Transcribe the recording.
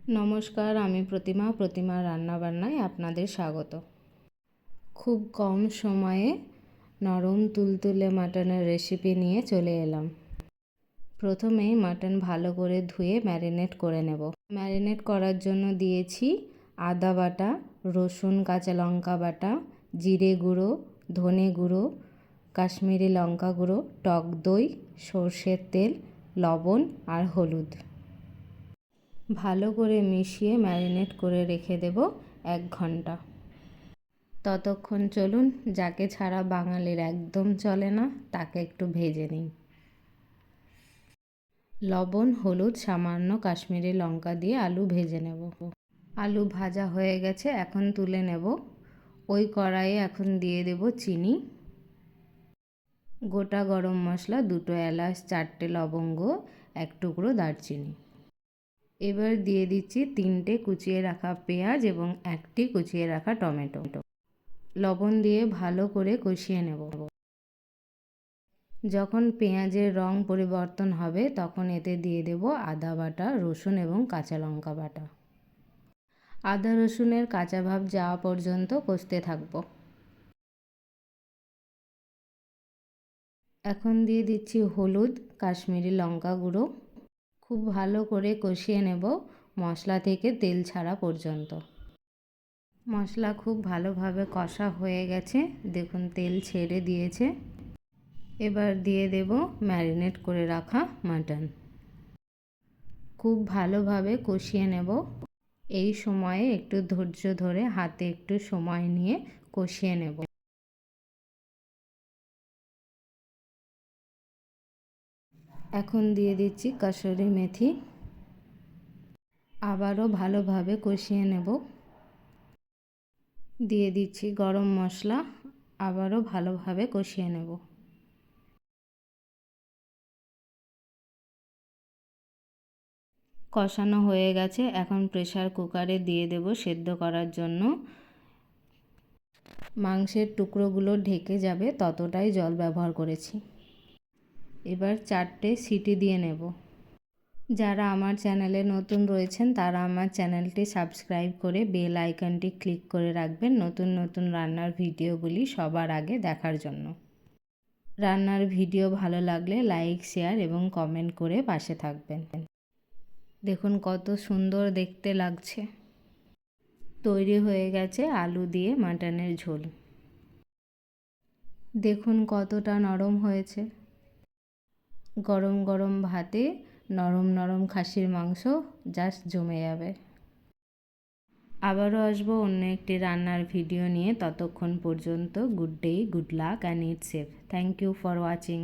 নমস্কার, আমি প্রতিমা প্রতিমা রান্নাবান্নায় আপনাদের স্বাগত। খুব কম সময়ে নরম তুলতুলে মাটনের রেসিপি নিয়ে চলে এলাম। প্রথমেই মাটন ভালো করে ধুয়ে ম্যারিনেট করে নেব। ম্যারিনেট করার জন্য দিয়েছি আদা বাটা, রসুন, কাঁচা লঙ্কা বাটা, জিরে গুঁড়ো, ধনে গুঁড়ো, কাশ্মীরি লঙ্কা গুঁড়ো, টক দই, সর্ষের তেল, লবণ আর হলুদ। ভালো করে মিশিয়ে ম্যারিনেট করে রেখে দেব এক ঘণ্টা। ততক্ষণ চলুন, যাকে ছাড়া বাঙালির একদম চলে না, তাকে একটু ভেজে নিই। লবণ, হলুদ, সামান্য কাশ্মীরি লঙ্কা দিয়ে আলু ভেজে নেব। আলু ভাজা হয়ে গেছে, এখন তুলে নেব। ওই কড়াইয়ে এখন দিয়ে দেব চিনি। গোটা গরম মশলা, দুটো এলাচ, চারটে লবঙ্গ, এক টুকরো দারচিনি। এবার দিয়ে দিচ্ছি তিনটে কুচিয়ে রাখা পেঁয়াজ এবং একটি কুচিয়ে রাখা টমেটো। লবণ দিয়ে ভালো করে কষিয়ে নেব। যখন পেঁয়াজের রং পরিবর্তন হবে, তখন এতে দিয়ে দেব আদা বাটা, রসুন এবং কাঁচা লঙ্কা বাটা। আদা রসুনের কাঁচা ভাব যাওয়া পর্যন্ত কষতে থাকব। এখন দিয়ে দিচ্ছি হলুদ, কাশ্মীরি লঙ্কা গুঁড়ো। খুব ভালো করে কষিয়ে নেব মশলা থেকে তেল ছাড়া পর্যন্ত। মশলা খুব ভালোভাবে কষা হয়ে গেছে। দেখুন, তেল ছেড়ে দিয়েছে। এবার দিয়ে দেব ম্যারিনেট করে রাখা মাটন। খুব ভালোভাবে কষিয়ে নেব। এই সময়ে একটু ধৈর্য ধরে হাতে একটু সময় নিয়ে কষিয়ে নেব। এখন দিয়ে দিচ্ছি কাসুরি মেথি। আবারও ভালোভাবে কষিয়ে নেব। দিয়ে দিচ্ছি গরম মশলা। আবারও ভালোভাবে কষিয়ে নেব। কষানো হয়ে গেছে। এখন প্রেশার কুকারে দিয়ে দেব সেদ্ধ করার জন্য। মাংসের টুকরোগুলো ঢেকে যাবে, ততটাই জল ব্যবহার করেছি। এবার চারটে সিটি দিয়ে নেব। যারা আমার চ্যানেলে নতুন রয়েছেন, তারা আমার চ্যানেলটি সাবস্ক্রাইব করে বেল আইকনটি ক্লিক করে রাখবেন নতুন নতুন রান্নার ভিডিওগুলি সবার আগে দেখার জন্য। রান্নার ভিডিও ভালো লাগলে লাইক, শেয়ার এবং কমেন্ট করে পাশে থাকবেন। দেখুন কত সুন্দর দেখতে লাগছে। তৈরি হয়ে গেছে আলু দিয়ে মাটনের ঝোল। দেখুন কতটা নরম হয়েছে। গরম গরম ভাতে নরম নরম খাসির মাংস জাস্ট জমে যাবে। আবারও আসব অন্য একটি রান্নার ভিডিও নিয়ে। ততক্ষণ পর্যন্ত good day good luck and eat safe thank you for watching